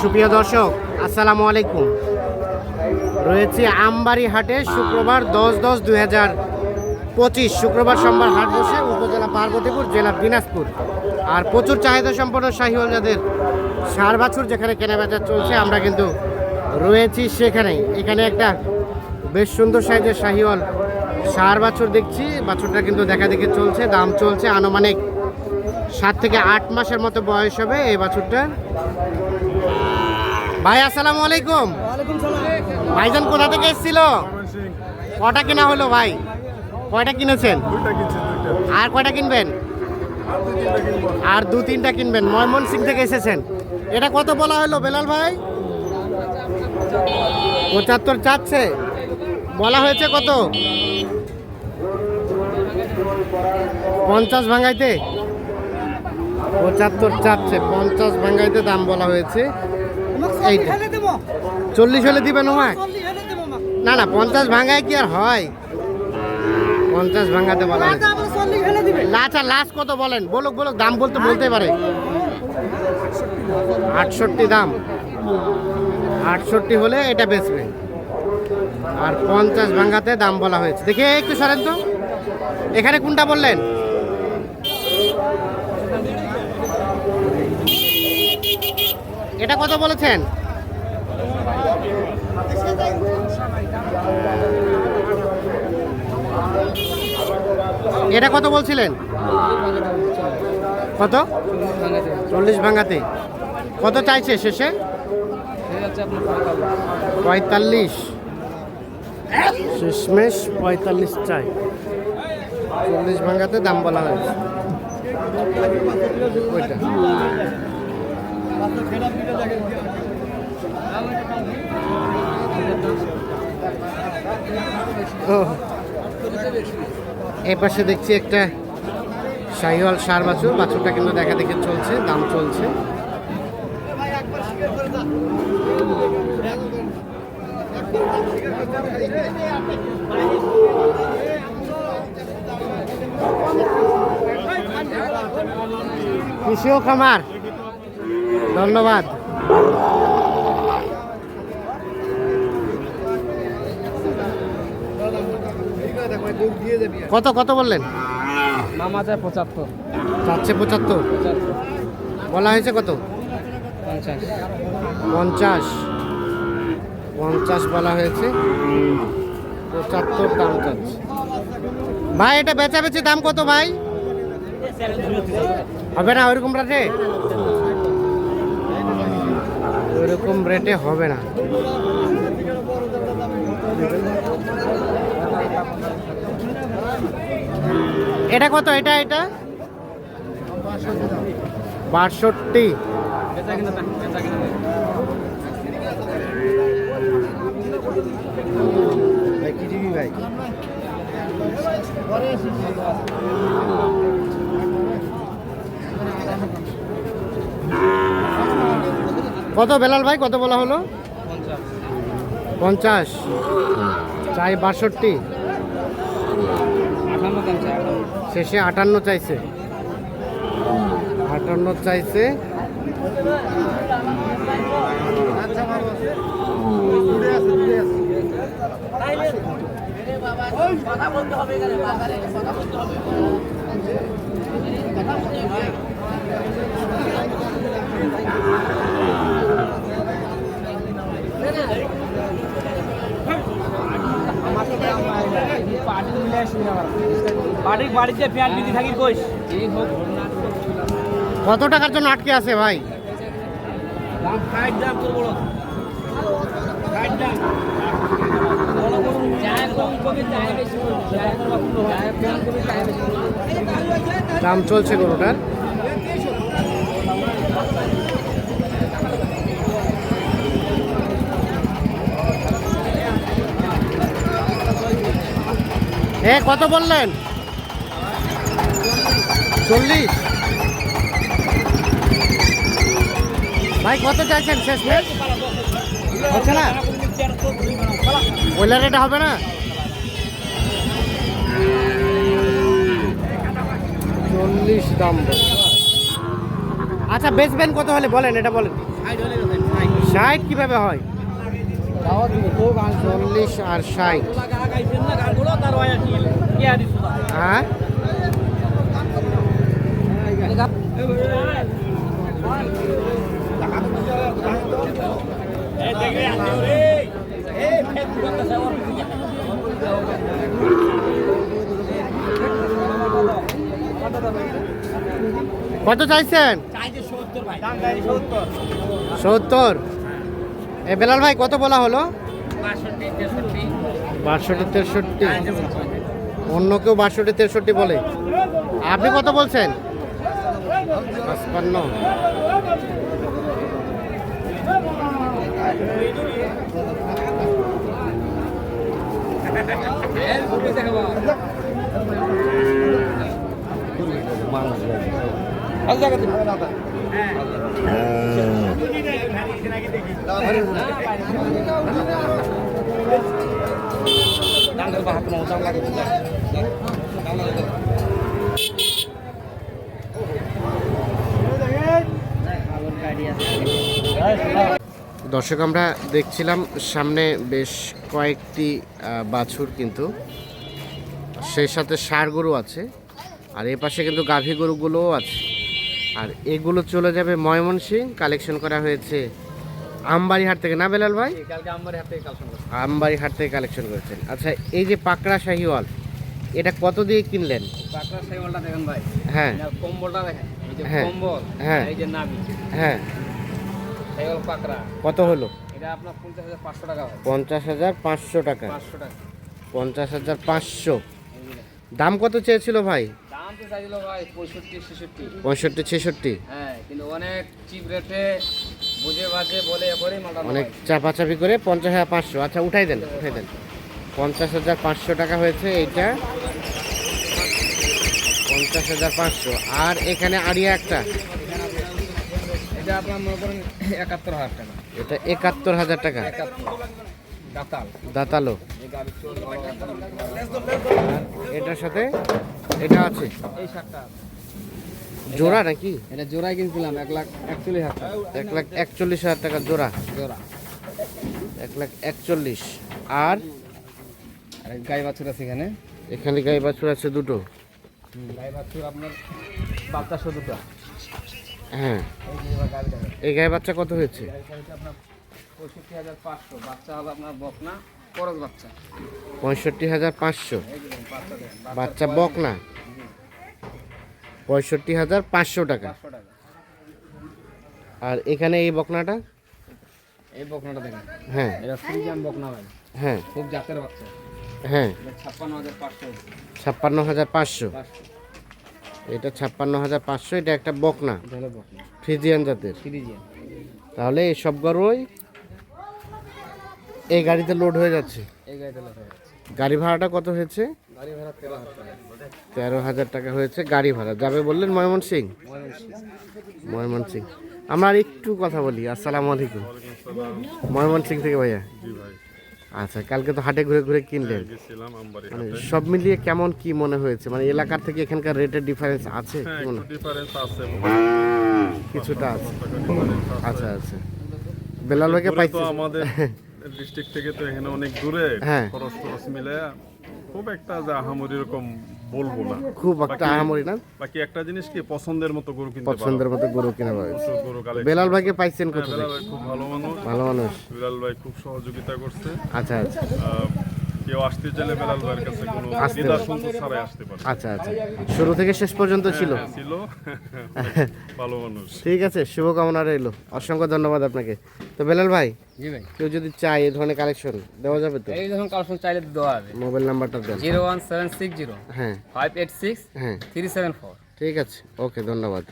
সুপ্রিয় দর্শক, আসসালামু আলাইকুম। রয়েছে আমবাড়ি হাটে শুক্রবার দশ দশ দুই হাজার পঁচিশ। শুক্রবার সোমবার হাট বসে উপজেলা পার্বতীপুর, জেলা দিনাজপুর। আর প্রচুর চাহিদা সম্পন্ন শাহিওয়াল যাদের সার বাছুর যেখানে কেনাবেচা চলছে, আমরা কিন্তু রয়েছি সেখানেই। এখানে একটা বেশ সুন্দর সাইজের শাহিওয়াল সার বাছুর দেখছি। বাছুরটা কিন্তু দেখা দেখে চলছে, দাম চলছে আনুমানিক সাত থেকে আট মাসের মতো বয়স হবে এই বাছুরটার ভাই আসসালামু আলাইকুম। ভাইজান কোথা থেকে এসেছিল? কটা কেনা হলো ভাই? কয়টা কিনেছেন? আর কয়টা কিনবেন? আর দু তিনটা কিনবেন। ময়মনসিং থেকে এসেছেন। এটা কত বলা হলো বেলাল ভাই? পঁচাত্তর চাচ্ছে। বলা হয়েছে কত? পঞ্চাশ ভাঙাইতে। পঁচাত্তর চাচ্ছে পঞ্চাশ ভাঙাইতে দাম বলা হয়েছে। চল্লিশ হলে দিবেন আমায় না না, পঞ্চাশ ভাঙায় কি আর হয়? পঞ্চাশ ভাঙাতে বলা হয়েছে। না আচ্ছা লাস্ট কত বলেন? বলুক বলুক, দাম বলতে বলতে পারে। আটষট্টি দাম। আটষট্টি হলে এটা বেচবে। আর পঞ্চাশ ভাঙাতে দাম বলা হয়েছে। দেখে একটু সরেন তো। এখানে কোনটা বললেন? এটা কত বলেছেন? এটা কত বলছিলেন? কত? চল্লিশ ভাঙাতে। কত চাইছে শেষে? পঁয়তাল্লিশ। শেষমেশ পঁয়তাল্লিশ চাই। চল্লিশ ভাঙাতে দাম বলা হয়েছে। ওইটা। ও। পাশে দেখছি একটা শাহিওয়াল সার বাছুর, বাছুরটা কিন্তু দেখা দেখে চলছে, দাম চলছে। কৃষিও খামার? ধন্যবাদ। কত কত বললেন? মামা যায় পঁচাত্তর। চারশে পঁচাত্তর। বলা হয়েছে কত? পঞ্চাশ। পঞ্চাশ। পঞ্চাশ বলা হয়েছে। পঁচাত্তর দাম চাচ্ছে। ভাই এটা বেচাবেচি দাম কত ভাই? হবে না ওইরকম রেটে ওইরকম রেটে হবে না। এটা কত? এটা এটা? বাষট্টি। ভাই কত বেলাল ভাই কত বলা হলো? পঞ্চাশ। চাই বাষট্টি। শেষে আটান্ন চাইছে। আটান্ন চাইছে। বাড়ির বাড়িতে পেঁয়াজ থাকি কইস। কত টাকার জন্য আটকে আছে ভাই? দাম ফাইট দাম তোর বড় ফাইট দাম বড় বড় চায় কম কমে চায় বেশি চায় করবা কোনো চায় কম কমে চায় বেশি দাম চলছে গরুটার এ কত বললেন? চল্লিশ। ভাই কত চাইছেন? শেষ হচ্ছে না? ব্রয়লার এটা হবে না? চল্লিশ দাম আচ্ছা বেচবেন কত হলে? বলেন এটা বলেন। ষাট কীভাবে হয়? চল্লিশ আর ষাট। হ্যাঁ? কত চাইছেন? চাইছে সত্তর। বেলাল ভাই কত বলা হলো? বাষট্টি, তেষট্টি। অন্য কেউ বাষট্টি তেষট্টি বলে। আপনি কত বলছেন? পাঁচপান্ন। এই, লাগে। দর্শক, আমরা দেখছিলাম সামনে বেশ কয়েকটি বাছুর কিন্তু সেই সাথে ষাঁড় গরু আছে, আর এ পাশে কিন্তু গাভী গরুগুলোও আছে আর এগুলো চলে যাবে ময়মনসিং কালেকশন করা হয়েছে আমবাড়ি হাট থেকে। না বেলাল ভাই? কালকে আমার হাতে আমবাড়ি হাট থেকে কালেকশন করেছেন। আচ্ছা এই যে পাকড়া শাহিওয়াল এটা কত দিয়ে কিনলেন? পাকড়া দেখেন ভাই। হ্যাঁ। কম্বলটা দেখেন এই যে হ্যাঁ। কম্বল হ্যাঁ। এই যে নাবি হ্যাঁ। পাকড়া। কত হলো? এটা আপনার পঞ্চাশ হাজার পাঁচশো টাকা পঞ্চাশ হাজার পাঁচশো টাকা। পাঁচশো টাকা। পঞ্চাশ হাজার পাঁচশো। এই যে। দাম কত চেয়েছিল ভাই? দাম তো চাইছিল ভাই পঁয়ষট্টি ছেষট্টি। পঁয়ষট্টি ছেষট্টি? হ্যাঁ কিন্তু অনেক চিপ রেটে বুঝে বাজে বলে করে অনেক চাপাচাপি করে পঞ্চাশ হাজার পাঁচশো। আচ্ছা উঠাই দেন উঠাই দেন। পঞ্চাশ হাজার পাঁচশো টাকা হয়েছে এইটা। পঞ্চাশ হাজার পাঁচশো। আর এখানে আড়িয়া একটা। এটা আপনার মনে করেন একাত্তর হাজার টাকা। এটা একাত্তর হাজার টাকা। দাতাল। দাতালো এটার সাথে এটা আছে। এই শার্টটা জোড়া নাকি? এটা জোড়াই কিনছিলাম এক লাখ একচল্লিশ হাজার টাকা। এক লাখ একচল্লিশ হাজার টাকা জোড়া। জোড়া। এক লাখ একচল্লিশ। আর? আর গাই বাছুর আছে এখানে। এখানে গাই বাছুর আছে দুটো। গাই বাছুর আপনার বাচ্চা দুটো। হ্যাঁ। এই গাই বাচ্চা কত হয়েছে? পঁয়ষট্টি হাজার পাঁচশো। বাচ্চা হবে আপনার বকনা। বাচ্চা। পঁয়ষট্টি হাজার পাঁচশো। বাচ্চা বক না পঁয়ষট্টি হাজার পাঁচশো টাকা। আর এখানে এই বকনাটা? এই বকনাটা দেখেন। হ্যাঁ। এটা ফ্রিজিয়াম বকনা ভাই। হ্যাঁ। খুব জাতের বাচ্চা। হ্যাঁ। ছাপ্পান্ন হাজার পাঁচশো ছাপ্পান্ন হাজার পাঁচশো। এটা ছাপ্পান্ন হাজার পাঁচশো এটা একটা বকনা। ফ্রিজিয়ান জাতের। ফ্রিজিয়াম তাহলে এই সব গরুই এই গাড়িতে লোড হয়ে যাচ্ছে? এই গাড়িতে লেখা আছে গাড়ি ভাড়াটা কত হয়েছে? গাড়ি ভাড়া তেরো হাজার টাকা। তেরো হাজার টাকা হয়েছে গাড়ি ভাড়া। যাবে বললেন ময়মনসিং ময়মনসিংহ। ময়মনসিং আমরা আর একটু কথা বলি। আসসালামু আলাইকুম। ময়মনসিং থেকে ভাইয়া? জি ভাই। আচ্ছা কালকে তো হাটে ঘুরে ঘুরে কিনলেন। গেছিলাম আমবাড়ি মানে সব মিলিয়ে কেমন কি মনে হয়েছে? মানে এলাকার থেকে এখানকার রেটের ডিফারেন্স আছে হ্যাঁ কি মনে একটু ডিফারেন্স আছে। কিছুটা আছে। আচ্ছা আচ্ছা। বেলাল ভাইকে পাইছি। আমাদের ডিস্ট্রিক্ট থেকে তো এখানে অনেক দূরে হ্যাঁ। খরচ খরচ মিলে খুব একটা যে আহামরি রকম বলব না। খুব একটা আহামরি না। বাকি একটা জিনিস কি পছন্দের মতো গরু কিনতে পছন্দের মতো গরু কিনা পাবে। বেলাল ভাইকে পাইছেন কোথা বেলাল ভাই খুব ভালো মানুষ। ভালো মানুষ। বেলাল ভাই খুব সহযোগিতা করছে। আচ্ছা আচ্ছা। কেউ আসতে চাইলে বেলাল ভাইয়ের কাছে কোনো দ্বিধা সংকোচ ছাড়াই আসতে পারে। আচ্ছা আচ্ছা। শুরু থেকে শেষ পর্যন্ত ছিল? হ্যাঁ, ছিল। ভালো মানুষ। ঠিক আছে শুভকামনা রইল। অসংখ্য ধন্যবাদ আপনাকে। তো বেলাল ভাই জি ভাই। কেউ যদি চায় এই ধরনের কালেকশন দেওয়া যাবে তো? এই যখন কালেকশন চাইলে দেওয়া হবে। মোবাইল নাম্বারটা দেন। Zero one seven six zero হ্যাঁ। ফাইভ এইট সিক্স হ্যাঁ। Three seven four. ঠিক আছে ওকে ধন্যবাদ।